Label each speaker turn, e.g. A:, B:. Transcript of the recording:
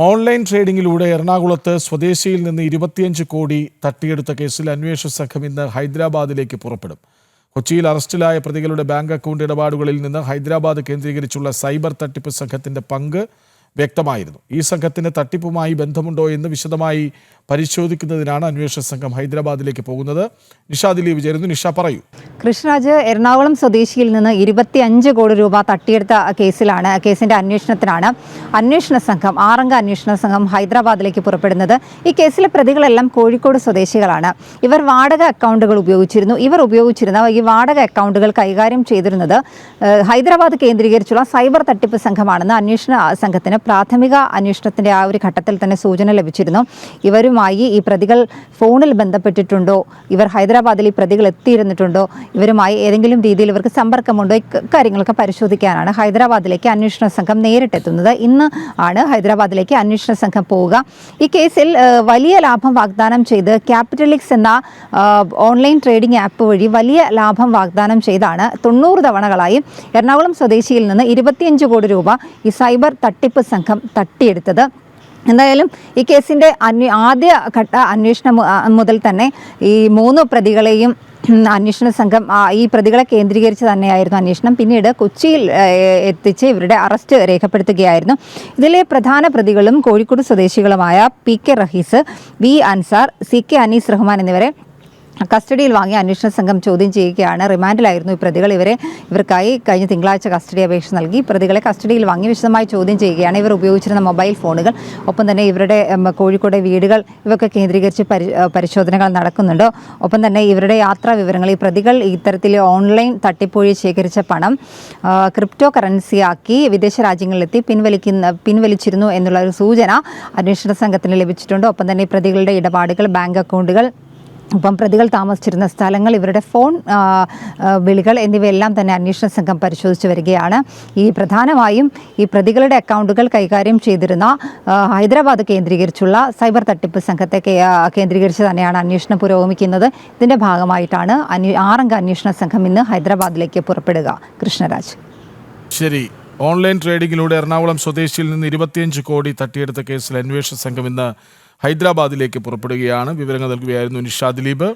A: Online ട്രേഡിംഗിലൂടെ എറണാകുളത്ത് സ്വദേശിയിൽ നിന്ന് ഇരുപത്തിയഞ്ച് കോടി തട്ടിയെടുത്ത കേസിൽ അന്വേഷണ സംഘം ഇന്ന് ഹൈദരാബാദിലേക്ക് പുറപ്പെടും. കൊച്ചിയിൽ അറസ്റ്റിലായ പ്രതികളുടെ ബാങ്ക് അക്കൗണ്ട് ഇടപാടുകളിൽ നിന്ന് ഹൈദരാബാദ് കേന്ദ്രീകരിച്ചുള്ള സൈബർ തട്ടിപ്പ് സംഘത്തിന്റെ പങ്ക് വ്യക്തമായിരുന്നു. ഈ സംഘത്തിന് തട്ടിപ്പുമായി ബന്ധമുണ്ടോ എന്ന് വിശദമായി പരിശോധിക്കുന്നതിനാണ് അന്വേഷണ സംഘം ഹൈദരാബാദിലേക്ക് പോകുന്നത്. നിഷാ ദിലീപ് ചേരുന്നു. നിഷ പറയൂ.
B: കൃഷ്ണരാജ് എറണാകുളം സ്വദേശിയിൽ നിന്ന് ഇരുപത്തി അഞ്ച് കോടി രൂപ തട്ടിയെടുത്ത കേസിലാണ് കേസിന്റെ അന്വേഷണത്തിനാണ് അന്വേഷണ സംഘം ആറംഗ അന്വേഷണ സംഘം ഹൈദരാബാദിലേക്ക് പുറപ്പെടുന്നത്. ഈ കേസിലെ പ്രതികളെല്ലാം കോഴിക്കോട് സ്വദേശികളാണ്. ഇവർ വാടക അക്കൗണ്ടുകൾ ഉപയോഗിച്ചിരുന്നു. ഇവർ ഉപയോഗിച്ചിരുന്ന ഈ വാടക അക്കൗണ്ടുകൾ കൈകാര്യം ചെയ്തിരുന്നത് ഹൈദരാബാദ് കേന്ദ്രീകരിച്ചുള്ള സൈബർ തട്ടിപ്പ് സംഘമാണെന്ന് അന്വേഷണ സംഘത്തിന് പ്രാഥമിക അന്വേഷണത്തിന്റെ ആ ഒരു ഘട്ടത്തിൽ തന്നെ സൂചന ലഭിച്ചിരുന്നു. ഇവരുമായി ഈ പ്രതികൾ ഫോണിൽ ബന്ധപ്പെട്ടിട്ടുണ്ടോ? ഇവർ ഹൈദരാബാദിൽ ഈ പ്രതികൾ എത്തിയിരുന്നിട്ടുണ്ടോ? ഇവരുമായി ഏതെങ്കിലും രീതിയിൽ ഇവർക്ക് സമ്പർക്കമുണ്ടോ? ഇക്കാര്യങ്ങളൊക്കെ കാര്യങ്ങളൊക്കെ പരിശോധിക്കാനാണ് ഹൈദരാബാദിലേക്ക് അന്വേഷണ സംഘം നേരിട്ടെത്തുന്നത്. ഇന്ന് ആണ് ഹൈദരാബാദിലേക്ക് അന്വേഷണ സംഘം പോവുക. ഈ കേസിൽ വലിയ ലാഭം വാഗ്ദാനം ചെയ്ത് ക്യാപിറ്റലിക്സ് എന്ന ഓൺലൈൻ ട്രേഡിംഗ് ആപ്പ് വഴി വലിയ ലാഭം വാഗ്ദാനം ചെയ്താണ് തൊണ്ണൂറ് തവണകളായി എറണാകുളം സ്വദേശിയിൽ നിന്ന് ഇരുപത്തിയഞ്ച് കോടി രൂപ ഈ സൈബർ തട്ടിപ്പ് സംഘം തട്ടിയെടുത്തത്. എന്തായാലും ഈ കേസിന്റെ അന്വേ ആദ്യ ഘട്ട അന്വേഷണം മുതൽ തന്നെ ഈ മൂന്ന് പ്രതികളെയും അന്വേഷണ സംഘം ഈ പ്രതികളെ കേന്ദ്രീകരിച്ച് തന്നെയായിരുന്നു അന്വേഷണം. പിന്നീട് കൊച്ചിയിൽ എത്തിച്ച് ഇവരുടെ അറസ്റ്റ് രേഖപ്പെടുത്തുകയായിരുന്നു. ഇതിലെ പ്രധാന പ്രതികളും Kozhikode സ്വദേശികളുമായ P K Rahees V Ansar C K Anees Rahman എന്നിവരെ കസ്റ്റഡിയിൽ വാങ്ങിയ അന്വേഷണ സംഘം ചോദ്യം ചെയ്യുകയാണ്. റിമാൻഡിലായിരുന്നു ഈ പ്രതികൾ. ഇവരെ ഇവർക്കായി കഴിഞ്ഞ തിങ്കളാഴ്ച കസ്റ്റഡി അപേക്ഷ നൽകി. പ്രതികളെ കസ്റ്റഡിയിൽ വാങ്ങി വിശദമായി ചോദ്യം ചെയ്യുകയാണ്. ഇവർ ഉപയോഗിച്ചിരുന്ന മൊബൈൽ ഫോണുകൾ ഒപ്പം തന്നെ ഇവരുടെ കോഴിക്കോട് വീടുകൾ ഇവയൊക്കെ കേന്ദ്രീകരിച്ച് പരിശോധനകൾ നടക്കുന്നുണ്ട്. ഒപ്പം തന്നെ ഇവരുടെ യാത്രാ വിവരങ്ങൾ ഈ പ്രതികൾ ഇത്തരത്തിൽ ഓൺലൈൻ തട്ടിപ്പൊഴി ശേഖരിച്ച പണം ക്രിപ്റ്റോ കറൻസിയാക്കി വിദേശ രാജ്യങ്ങളിലെത്തി പിൻവലിക്കുന്ന പിൻവലിച്ചിരുന്നു എന്നുള്ള ഒരു സൂചന അന്വേഷണ സംഘത്തിന് ലഭിച്ചിട്ടുണ്ട്. ഒപ്പം തന്നെ പ്രതികളുടെ ഇടപാടുകൾ ബാങ്ക് അക്കൗണ്ടുകൾ ഒപ്പം പ്രതികൾ താമസിച്ചിരുന്ന സ്ഥലങ്ങൾ ഇവരുടെ ഫോൺ വിളികൾ എന്നിവയെല്ലാം തന്നെ അന്വേഷണ സംഘം പരിശോധിച്ചു വരികയാണ്. ഈ പ്രധാനമായും ഈ പ്രതികളുടെ അക്കൗണ്ടുകൾ കൈകാര്യം ചെയ്തിരുന്ന ഹൈദരാബാദ് കേന്ദ്രീകരിച്ചുള്ള സൈബർ തട്ടിപ്പ് സംഘത്തെ കേന്ദ്രീകരിച്ച് തന്നെയാണ് അന്വേഷണം പുരോഗമിക്കുന്നത്. ഇതിന്റെ ഭാഗമായിട്ടാണ് അന്വേ- ആറംഗ അന്വേഷണ സംഘം ഇന്ന് ഹൈദരാബാദിലേക്ക് പുറപ്പെടുക. കൃഷ്ണരാജ്.
A: ശരി. ഓൺലൈൻ ട്രേഡിംഗിലൂടെ എറണാകുളം സ്വദേശിയിൽ നിന്ന് ഇരുപത്തിയഞ്ച് കോടി തട്ടിയെടുത്ത കേസിൽ അന്വേഷണ സംഘം ഇന്ന് ഹൈദരാബാദിലേക്ക് പുറപ്പെടുകയാണ്. വിവരങ്ങൾ നൽകുകയായിരുന്നു നിഷാ ദിലീപ്.